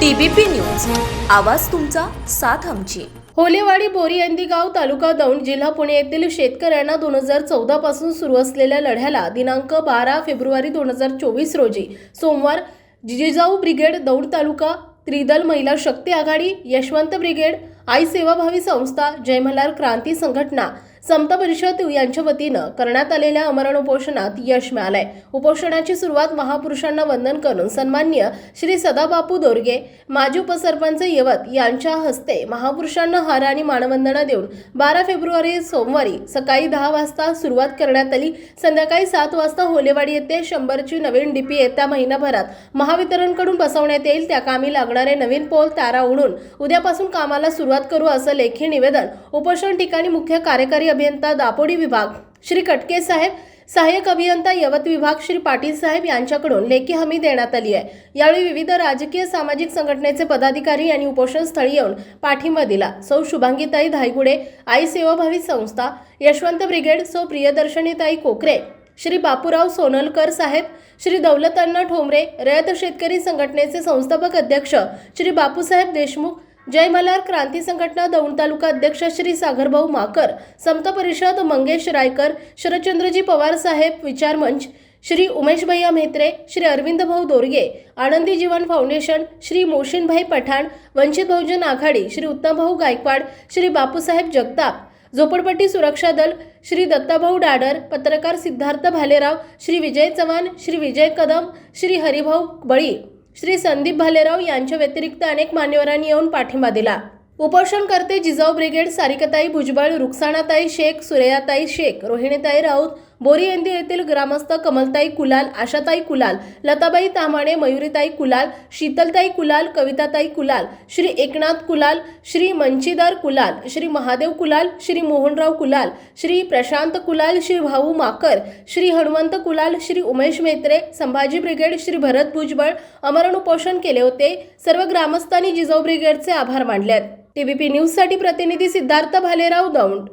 TBP news. आवाज तुमचा साथ आमची. होलेवाडी बोरीयंदी गाव तालुका दौंड जिल्हा पुणे येथील शेतकऱ्यांना दोन हजार चौदा पासून सुरू असलेल्या लढ्याला दिनांक बारा फेब्रुवारी दोन हजार चोवीस रोजी सोमवार जिजाऊ ब्रिगेड दौंड तालुका त्रिदल महिला शक्ती आघाडी यशवंत ब्रिगेड आई सेवाभावी संस्था जयमल्हार क्रांती संघटना समता परिषद यांच्या वतीनं करण्यात आलेल्या अमरण उपोषणात यश मिळालंय. उपोषणाची सुरुवात महापुरुषांना वंदन करून सन्मान्य श्री सदाबापू दोरगे माजी उपसरपंच यवत यांच्या हस्ते महापुरुषांना हार आणि मानवंदना देऊन बारा फेब्रुवारी सोमवारी सकाळी दहा वाजता सुरुवात करण्यात आली. संध्याकाळी सात वाजता होलेवाडी येथे शंभरची नवीन डीपी येत्या महिनाभरात महावितरणकडून बसवण्यात येईल. त्या कामी लागणारे नवीन पोल तारा उडून उद्यापासून कामाला सुरुवात करू असं लेखी निवेदन उपोषण ठिकाणी मुख्य कार्यकारी अभियंता दापोडी विभाग श्री कटके साहेब सहाय्यक अभियंता यवत विभाग श्री पाटील साहेब यांच्याकडून लेखी हमी देण्यात आली आहे. यावेळी विविध राजकीय सामाजिक संघटनेचे पदाधिकारी यांनी उपोषण स्थळी येऊन पाठिंबा दिला. सौ शुभांगीताई धायगुडे आई सेवाभावी संस्था यशवंत ब्रिगेड सौ प्रियदर्शनीताई कोकरे श्री बापूराव सोनलकर साहेब श्री दौलतांना ठोंबरे रयत शेतकरी संघटनेचे संस्थापक अध्यक्ष श्री बापूसाहेब देशमुख जय मल्हार क्रांती संघटना दौंड तालुका अध्यक्ष श्री सागरभाऊ माकर समत परिषद मंगेश रायकर शरदचंद्रजी पवार साहेब विचार मंच श्री उमेश भैया म्हेत्रे श्री अरविंद भाऊ दोरगे आनंदी जीवन फाउंडेशन श्री मोशिनभाई पठाण वंचित बहुजन आघाडी श्री उत्तमभाऊ गायकवाड श्री बापूसाहेब जगताप झोपडपट्टी सुरक्षा दल श्री दत्ताभाऊ डाडर पत्रकार सिद्धार्थ भालेराव श्री विजय चव्हाण श्री विजय कदम श्री हरिभाऊ बळी. श्री संदीप भालेराव यांच्या व्यतिरिक्त अनेक मान्यवरांनी येऊन पाठिंबा दिला. उपोषणकर्ते जिजाऊ ब्रिगेड सारिकाताई भुजबळ रुक्साणाताई शेख सुरेयाताई शेख रोहिणीताई राऊत बोरीएंदी येथील ग्रामस्थ कमलताई कुलाल आशाताई कुलाल लताबाई तामाणे मयुरीताई कुलाल शीतलताई कुलाल कविताताई कुलाल श्री एकनाथ कुलाल श्री मंचीदार कुलाल श्री महादेव कुलाल श्री मोहनराव कुलाल श्री प्रशांत कुलाल श्री भाऊ माकर श्री हनुमंत कुलाल श्री उमेश मेत्रे संभाजी ब्रिगेड श्री भरत भुजबळ अमरण उपोषण केले होते. सर्व ग्रामस्थांनी जिजाऊ ब्रिगेडचे आभार मानले आहेत टीव्हीपी न्यूजसाठी प्रतिनिधी सिद्धार्थ भालेराव दौंड.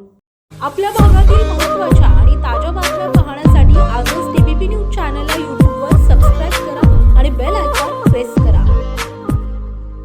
आपल्या भागातील महत्त्वाच्या आणि ताज्या बातम्या पाहण्यासाठी आजच टीबीपी न्यूज चॅनल